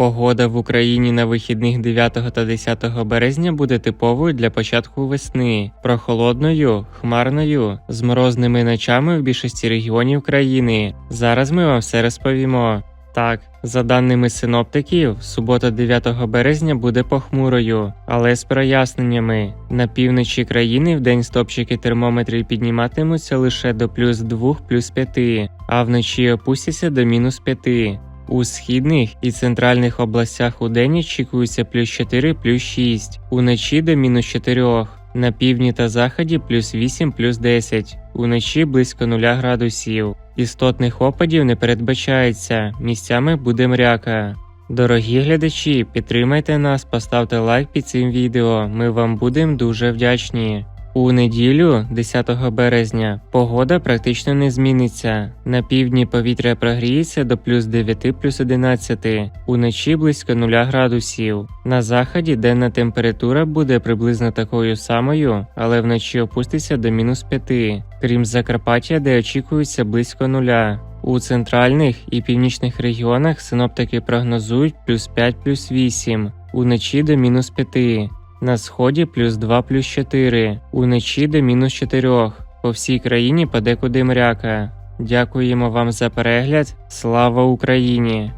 Погода в Україні на вихідних 9 та 10 березня буде типовою для початку весни, прохолодною, хмарною, з морозними ночами в більшості регіонів країни. Зараз ми вам все розповімо. Так, за даними синоптиків, субота 9 березня буде похмурою, але з проясненнями. На півночі країни в день стопчики термометрів підніматимуться лише до плюс 2 плюс 5, а вночі опустяться до мінус 5. У східних і центральних областях у день очікується плюс 4 плюс 6, уночі до мінус 4. На півдні та заході плюс 8 плюс 10, уночі близько 0 градусів. Істотних опадів не передбачається, місцями буде мряка. Дорогі глядачі, підтримайте нас, поставте лайк під цим відео. Ми вам будемо дуже вдячні. У неділю, 10 березня, погода практично не зміниться. На півдні повітря прогріється до плюс 9 плюс 11, уночі близько 0 градусів. На заході денна температура буде приблизно такою самою, але вночі опуститься до мінус 5, крім Закарпаття, де очікується близько нуля. У центральних і північних регіонах синоптики прогнозують плюс 5 плюс 8, уночі до мінус 5. На сході плюс 2 плюс 4, уночі до мінус 4. По всій країні подекуди мряка. Дякуємо вам за перегляд. Слава Україні!